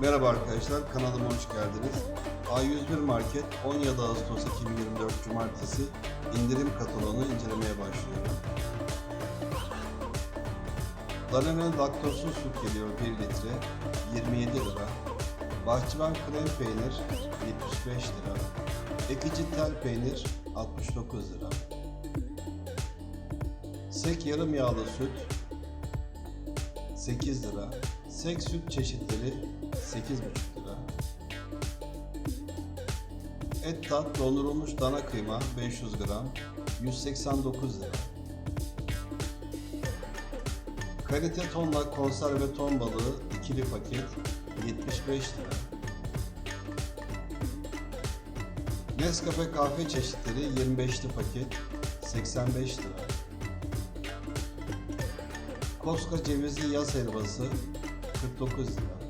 Merhaba arkadaşlar, kanalıma hoş geldiniz. A101 Market 17 Ağustos 2024 Cumartesi indirim kataloğunu incelemeye başlıyorum. Danone laktozsuz süt geliyor 1 litre 27 lira. Bahçıvan krem peynir 75 lira. Ekici tel peynir 69 lira. Sek yarım yağlı süt 8 lira. Sek süt çeşitleri 8,5 lira. Et tat dondurulmuş dana kıyma 500 gram 189 lira. Kalite tonla konserve ton balığı ikili paket 75 lira. Nescafe kahve çeşitleri 25'li paket 85 lira. Koska cevizli yaz helvası 49 lira.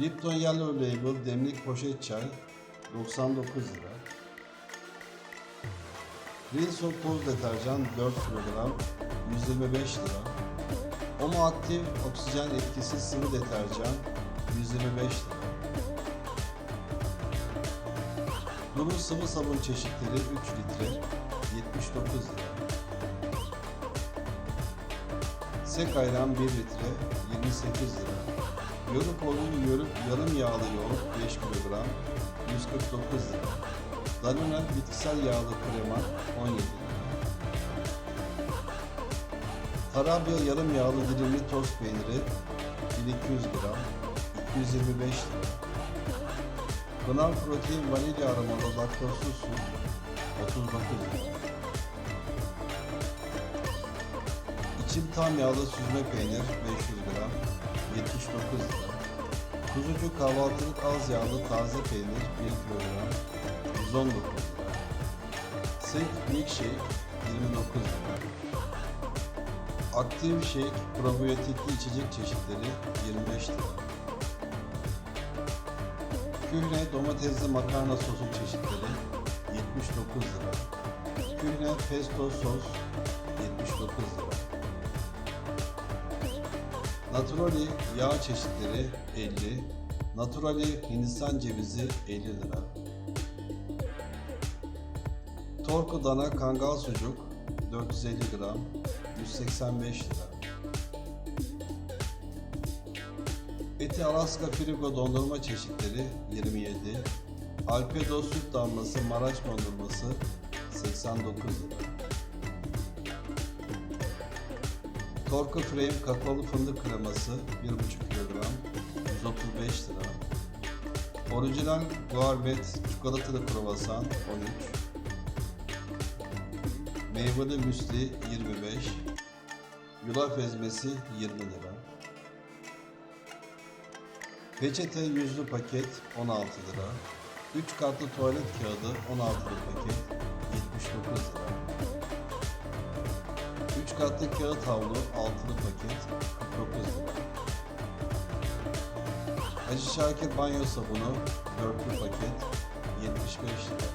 Lipton Yellow Label demlik poşet çay 99 lira. Rinso toz deterjan 4 kilogram 125 lira. Omo aktif oksijen etkisiz sıvı deterjan 125 lira. Duru sıvı sabun çeşitleri 3 litre 79 lira. Sek ayran 1 litre 28 lira. Yörük olun yörük yarım yağlı yoğurt 5 kilogram 149 lira. Danone bitkisel yağlı krema 17 lira. Tarabya yarım yağlı dilimli toz peyniri 1200 gram 225 lira. Pınar protein vanilya aromalı laktozsuz süt 39 lira. İçim tam yağlı süzme peynir 500 gram 79 lira. Kuzucu kahvaltılık az yağlı taze peynir 1 kilogram 119 lira. Sek milkshake 29 lira. Aktif shake probiyotikli içecek çeşitleri 25 lira. Kühne domatesli makarna sosu çeşitleri 79 lira. Kühne pesto sos 79 lira. Naturali yağ çeşitleri 50, Naturali Hindistan cevizi 50 lira. Torku dana kangal sucuk 450 gram 185 lira. Eti Alaska Frigo dondurma çeşitleri 27, Alpedo süt damlası Maraş dondurması 89 lira. Torku Frame kakaolu fındık kreması 1,5 kilogram 135 lira. Orijinal Gourmet çikolatalı kruvasan 13. Meyveli müsli 25. Yulaf ezmesi 20 lira. Peçete yüzlü paket 16 lira. 3 katlı tuvalet kağıdı 16'lı paket 79 lira. 3 katlı kağıt havlu altılı paket 49 lira. Hacı Şakir banyo sabunu dörtlü paket 75 lira.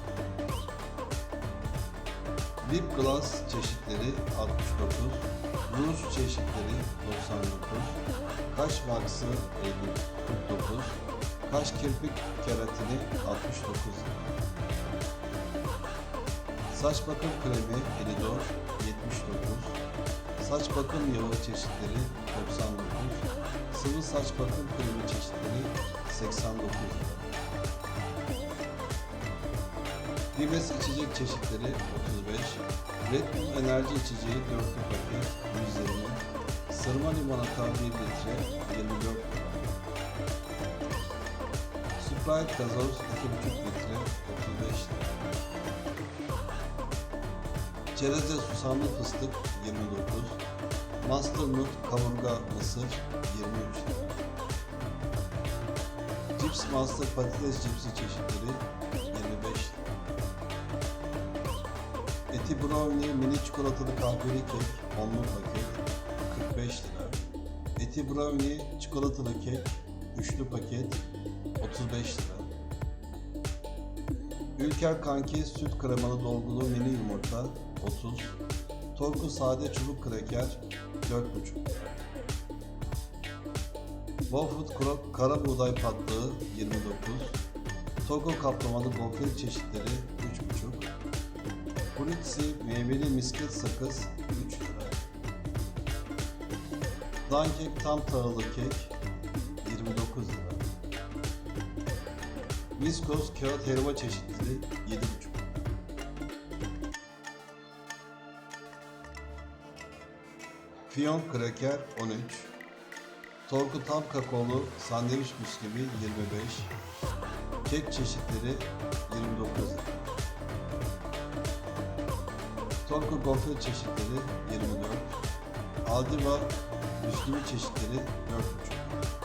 Lip gloss çeşitleri 69, ruj çeşitleri 99, kaş vaksı 50, 49, kaş kirpik keratini 69 lira. Saç bakım kremi Elidor 79, saç bakım yağı çeşitleri 99, sıvı saç bakım kremi çeşitleri 89 lira. Rimes içecek çeşitleri 35, Red Bull enerji içeceği 4 paket 120, sırma limonata 1 litre 24 lira. Sprite gazoz 2,5 litre 35 lira. Cereze susamlı fıstık 29, Masternut kavurga mısır 23 lira. Cips Master patates cipsi çeşitleri 25 lira. Eti Brownie mini çikolatalı kahveli kek 10'lu paket 45 lira. Eti Brownie çikolatalı kek üçlü paket 35 lira. Ülker Kanki süt kremalı dolgulu mini yumurta 30. Torku sade çubuk kraker 4,5 lira. Waffle kro- kara buğday patlığı 29. Togo kaplamalı gofret çeşitleri 3,5. Fruitsi meyveli misket sakız 3 lira. Dankek tam tahıllı kek 29 lira. Viskos kağıt helva çeşitleri 7,5 Fiyon kraker 13. Torku tam kakaolu sandviç bisküvi 25. Kek çeşitleri 29 lira. Torku gofret çeşitleri 24. Aldiva bisküvi çeşitleri 4,5